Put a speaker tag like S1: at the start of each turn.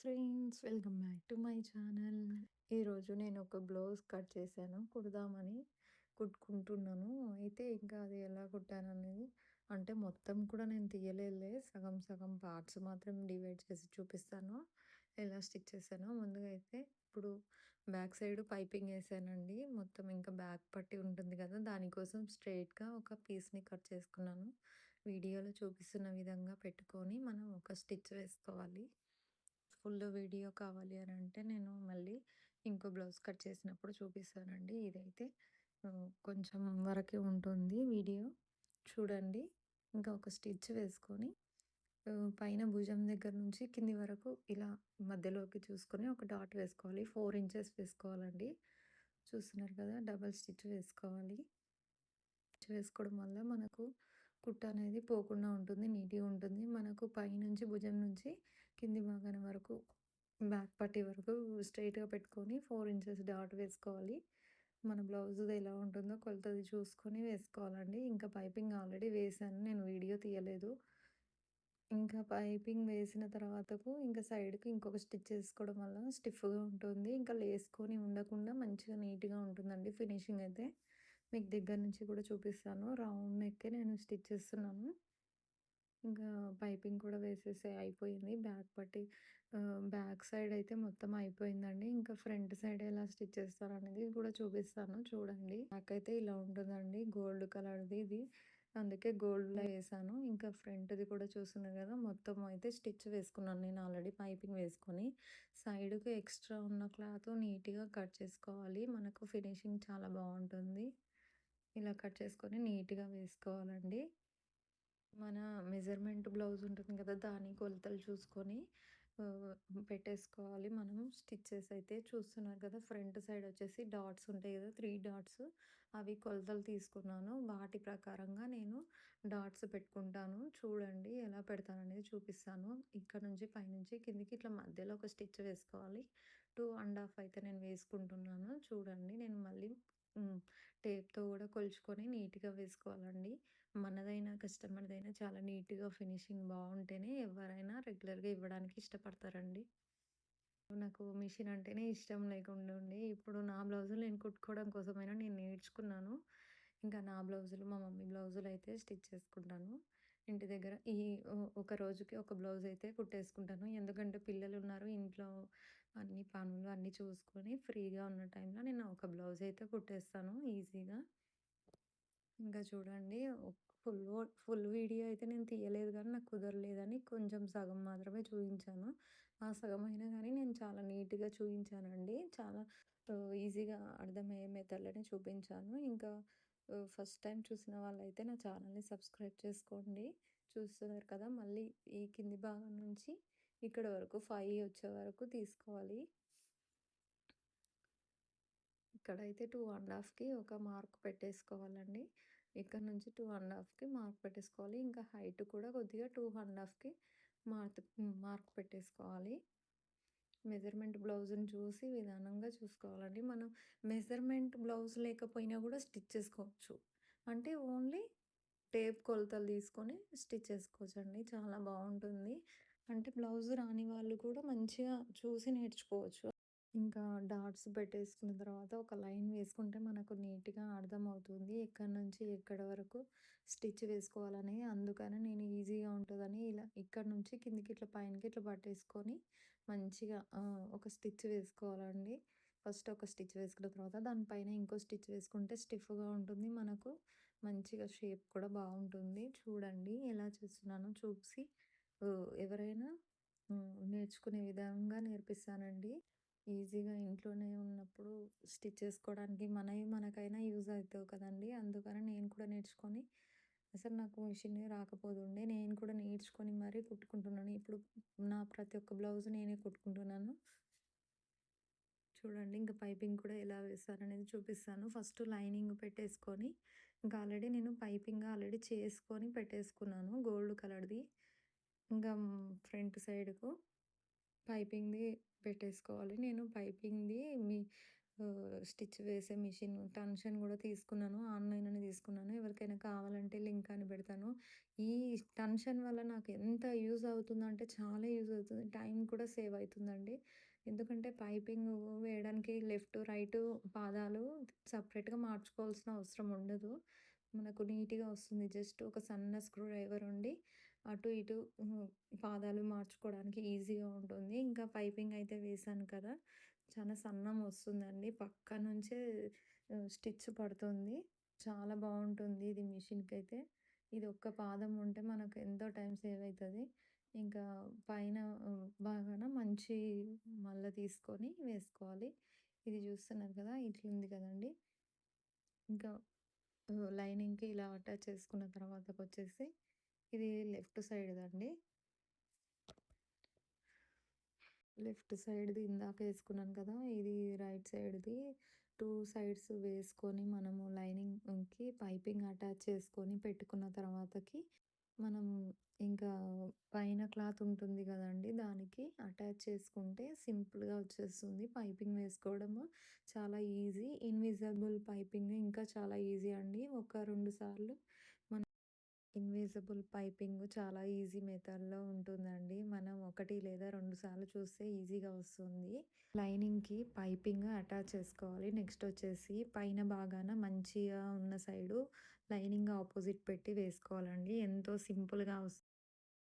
S1: Friends welcome back to my channel. ఈరోజు నేను ఒక బ్లౌజ్ కట్ చేశాను కుడదామని కుట్టుకుంటున్నాను. అయితే ఇంకా అది ఎలా కుట్టాను అనేది అంటే మొత్తం కూడా నేను తీయలేదులే. సగం సగం పార్ట్స్ మాత్రం డివైడ్ చేసి చూపిస్తాను. ఎలా స్టిచ్ చేశానో ముందుగా అయితే ఇప్పుడు బ్యాక్ సైడ్ పైపింగ్ వేసానండి. మొత్తం ఇంకా బ్యాక్ పట్టి ఉంటుంది కదా దానికోసం స్ట్రైట్గా ఒక పీస్ని కట్ చేసుకున్నాను. వీడియోలో చూపిస్తున్న విధంగా పెట్టుకొని మనం ఒక స్టిచ్ వేసుకోవాలి. ఫుల్ వీడియో కావాలి అని అంటే నేను మళ్ళీ ఇంకో బ్లౌజ్ కట్ చేసినప్పుడు చూపిస్తానండి. ఇదైతే కొంచెం వరకే ఉంటుంది వీడియో. చూడండి. ఇంకా ఒక స్టిచ్ వేసుకొని పైన భుజం దగ్గర నుంచి కింది వరకు ఇలా మధ్యలోకి చూసుకొని ఒక డాట్ వేసుకోవాలి. ఫోర్ ఇంచెస్ వేసుకోవాలండి. చూస్తున్నారు కదా డబల్ స్టిచ్ వేసుకోవాలి. స్టిచ్ వేసుకోవడం వల్ల మనకు కుట్ట అనేది పోకుండా ఉంటుంది నీట్గా ఉంటుంది. మనకు పైనుంచి భుజం నుంచి కింది భాగం వరకు బ్యాక్ పట్టి వరకు స్ట్రైట్గా పెట్టుకొని ఫోర్ ఇంచెస్ డాట్ వేసుకోవాలి. మన బ్లౌజ్ ఎలా ఉంటుందో కొలతది చూసుకొని వేసుకోవాలండి. ఇంకా పైపింగ్ ఆల్రెడీ వేసాను నేను వీడియో తీయలేదు. ఇంకా పైపింగ్ వేసిన తర్వాతకు ఇంకా సైడ్కి ఇంకొక స్టిచ్ వేసుకోవడం వల్ల స్టిఫ్గా ఉంటుంది. ఇంకా లేసుకొని ఉండకుండా మంచిగా నీట్గా ఉంటుందండి ఫినిషింగ్ అయితే. మీకు దగ్గర నుంచి కూడా చూపిస్తాను. రౌండ్ నెక్కే నేను స్టిచ్ చేస్తున్నాను. ఇంకా పైపింగ్ కూడా వేసేసి అయిపోయింది. బ్యాక్ పట్టి బ్యాక్ సైడ్ అయితే మొత్తం అయిపోయిందండి. ఇంకా ఫ్రంట్ సైడ్ ఎలా స్టిచ్ చేస్తారు అనేది కూడా చూపిస్తాను. చూడండి. బ్యాక్ అయితే ఇలా ఉంటుందండి. గోల్డ్ కలర్ది ఇది. అందుకే గోల్డ్లో వేసాను. ఇంకా ఫ్రంట్ది కూడా చూస్తున్నారు కదా మొత్తం అయితే స్టిచ్ వేసుకున్నాను నేను ఆల్రెడీ పైపింగ్ వేసుకొని. సైడ్కి ఎక్స్ట్రా ఉన్న క్లాత్ నీట్గా కట్ చేసుకోవాలి. మనకు ఫినిషింగ్ చాలా బాగుంటుంది. ఇలా కట్ చేసుకొని నీట్గా వేసుకోవాలండి. మన మెజర్మెంట్ బ్లౌజ్ ఉంటుంది కదా దాని కొలతలు చూసుకొని పెట్టేసుకోవాలి. మనం స్టిచ్చెస్ అయితే చూస్తున్నారు కదా ఫ్రంట్ సైడ్ వచ్చేసి డాట్స్ ఉంటాయి కదా త్రీ డాట్స్. అవి కొలతలు తీసుకున్నాను. వాటి ప్రకారంగా నేను డాట్స్ పెట్టుకుంటాను. చూడండి ఎలా పెడతాను అనేది చూపిస్తాను. ఇక్కడ నుంచి పైనుంచి కిందికి ఇట్లా మధ్యలో ఒక స్టిచ్ వేసుకోవాలి. టూ అండ్ హాఫ్ అయితే నేను వేసుకుంటున్నాను. చూడండి నేను మళ్ళీ టేప్తో కూడా కొలుచుకొని నీట్గా వేసుకోవాలండి. మనదైనా కస్టమర్దైనా చాలా నీట్గా ఫినిషింగ్ బాగుంటేనే ఎవరైనా రెగ్యులర్గా ఇవ్వడానికి ఇష్టపడతారండి. నాకు మిషన్ అంటేనే ఇష్టం లేకుండా ఉండి ఇప్పుడు నా బ్లౌజులు నేను కుట్టుకోవడం కోసమైనా నేను నేర్చుకున్నాను. ఇంకా నా బ్లౌజులు మా మమ్మీ బ్లౌజులు అయితే స్టిచ్ చేసుకుంటాను. ఇంటి దగ్గర ఈ ఒక రోజుకి ఒక బ్లౌజ్ అయితే కుట్టేసుకుంటాను. ఎందుకంటే పిల్లలు ఉన్నారు ఇంట్లో అన్ని పనులు అన్నీ చూసుకొని ఫ్రీగా ఉన్న టైంలో నేను ఒక బ్లౌజ్ అయితే కుట్టేస్తాను ఈజీగా. ఇంకా చూడండి ఫుల్ ఫుల్ వీడియో అయితే నేను తీయలేదు కానీ నాకు కుదరలేదని కొంచెం సగం మాత్రమే చూపించాను ఆ సగం అయినా కానీ నేను చాలా నీట్గా చూపించానండి చాలా ఈజీగా అర్థమయ్యే మెథడ్లోనే చూపించాను. ఇంకా ఫస్ట్ టైం చూసిన వాళ్ళైతే నా ఛానల్ని సబ్స్క్రైబ్ చేసుకోండి. చూస్తున్నారు కదా మళ్ళీ ఈ కింది భాగం నుంచి ఇక్కడ వరకు ఫైవ్ వచ్చే వరకు తీసుకోవాలి. ఇక్కడైతే టూ అండ్ హాఫ్కి ఒక మార్క్ పెట్టేసుకోవాలండి. ఇక్కడ నుంచి టూ అండ్ హాఫ్కి మార్క్ పెట్టేసుకోవాలి. ఇంకా హైట్ కూడా కొద్దిగా టూ అండ్ హాఫ్కి మార్క్ మార్క్ పెట్టేసుకోవాలి. మెజర్మెంట్ బ్లౌజ్ని చూసి విధానంగా చూసుకోవాలండి. మనం మెజర్మెంట్ బ్లౌజ్ లేకపోయినా కూడా స్టిచ్ చేసుకోవచ్చు. అంటే ఓన్లీ టేప్ కొలతలు తీసుకొని స్టిచ్ చేసుకోవచ్చండి. చాలా బాగుంటుంది. అంటే బ్లౌజ్ రాని వాళ్ళు కూడా మంచిగా చూసి నేర్చుకోవచ్చు. ఇంకా డాట్స్ పెట్టేసుకున్న తర్వాత ఒక లైన్ వేసుకుంటే మనకు నీట్గా అర్థమవుతుంది. ఎక్కడి నుంచి ఎక్కడ వరకు స్టిచ్ వేసుకోవాలని అందుకని నేను ఈజీగా ఉంటుందని ఇలా ఇక్కడ నుంచి కిందికి ఇట్లా పైనకి ఇట్లా పట్టేసుకొని మంచిగా ఒక స్టిచ్ వేసుకోవాలండి. ఫస్ట్ ఒక స్టిచ్ వేసుకున్న తర్వాత దానిపైన ఇంకో స్టిచ్ వేసుకుంటే స్టిఫ్గా ఉంటుంది. మనకు మంచిగా షేప్ కూడా బాగుంటుంది. చూడండి ఎలా చేస్తున్నానో చూసి ఎవరైనా నేర్చుకునే విధంగా నేర్పిస్తానండి. ఈజీగా ఇంట్లోనే ఉన్నప్పుడు స్టిచ్ చేసుకోవడానికి మనవి మనకైనా యూజ్ అవుతావు కదండి. అందుకని నేను కూడా నేర్చుకొని అసలు నాకు మిషన్ రాకపోతుండే నేను కూడా నేర్చుకొని మరీ కుట్టుకుంటున్నాను. ఇప్పుడు నా ప్రతి ఒక్క బ్లౌజ్ నేనే కుట్టుకుంటున్నాను. చూడండి ఇంకా పైపింగ్ కూడా ఎలా వేస్తారనేది చూపిస్తాను. ఫస్ట్ లైనింగ్ పెట్టేసుకొని ఇంకా ఆల్రెడీ నేను పైపింగ్ ఆల్రెడీ చేసుకొని పెట్టేసుకున్నాను గోల్డ్ కలర్ది. ఇంకా ఫ్రంట్ సైడ్కు పైపింగ్ది పెట్టేసుకోవాలి నేను పైపింగ్ది మీ స్టిచ్ వేసే మిషన్ టెన్షన్ కూడా తీసుకున్నాను. ఆన్‌లైన్‌లోనే తీసుకున్నాను. ఎవరికైనా కావాలంటే లింక్ అని పెడతాను. ఈ టెన్షన్ వల్ల నాకు ఎంత యూజ్ అవుతుందంటే చాలా యూజ్ అవుతుంది. టైం కూడా సేవ్ అవుతుందండి ఎందుకంటే పైపింగ్ వేయడానికి లెఫ్ట్, రైట్ పాదాలు సపరేట్గా మార్చుకోవాల్సిన అవసరం ఉండదు. మనకు నీట్‌గా వస్తుంది. జస్ట్ ఒక సన్న స్క్రూ డ్రైవర్ ఉండి అటు ఇటు పాదాలు మార్చుకోవడానికి ఈజీగా ఉంటుంది. ఇంకా పైపింగ్ అయితే వేసాను కదా! చాలా సన్నం వస్తుందండి. పక్క నుంచే స్టిచ్ పడుతుంది. చాలా బాగుంటుంది ఇది మిషన్కి అయితే ఇది ఒక్క పాదం ఉంటే మనకు ఎంతో టైం సేవ్ అవుతుంది ఇంకా పైన బాగాన మంచి మల్ల తీసుకొని వేసుకోవాలి. ఇది చూస్తున్నారు కదా! ఇట్లుంది కదండీ! ఇంకా లైనింగ్‌కి ఇలా అటాచ్ చేసుకున్న తర్వాతకొచ్చేసి ఇది లెఫ్ట్ సైడ్‌దండి. లెఫ్ట్ సైడ్‌ది ఇందాక వేసుకున్నాను కదా! ఇది రైట్ సైడ్‌ది. టూ సైడ్స్ వేసుకొని మనము లైనింగ్‌కి పైపింగ్ అటాచ్ చేసుకొని పెట్టుకున్న తర్వాతకి మనం ఇంకా పైన క్లాత్ ఉంటుంది కదండి దానికి అటాచ్ చేసుకుంటే సింపుల్‌గా వచ్చేస్తుంది. పైపింగ్ వేసుకోవడము చాలా ఈజీ. ఇన్విజిబుల్ పైపింగ్ ఇంకా చాలా ఈజీ అండి. ఒక రెండు సార్లు ఇన్విజిబుల్ పైపింగ్ చాలా ఈజీ మెథడ్‌లో ఉంటుందండి. మనం ఒకటి లేదా రెండు సార్లు చూస్తే ఈజీగా వస్తుంది. లైనింగ్‌కి పైపింగ్ అటాచ్ చేసుకోవాలి. నెక్స్ట్ వచ్చేసి పైన భాగాన మంచిగా ఉన్న సైడు లైనింగ్ ఆపోజిట్ పెట్టి వేసుకోవాలండి. ఎంతో సింపుల్‌గా వస్తుంది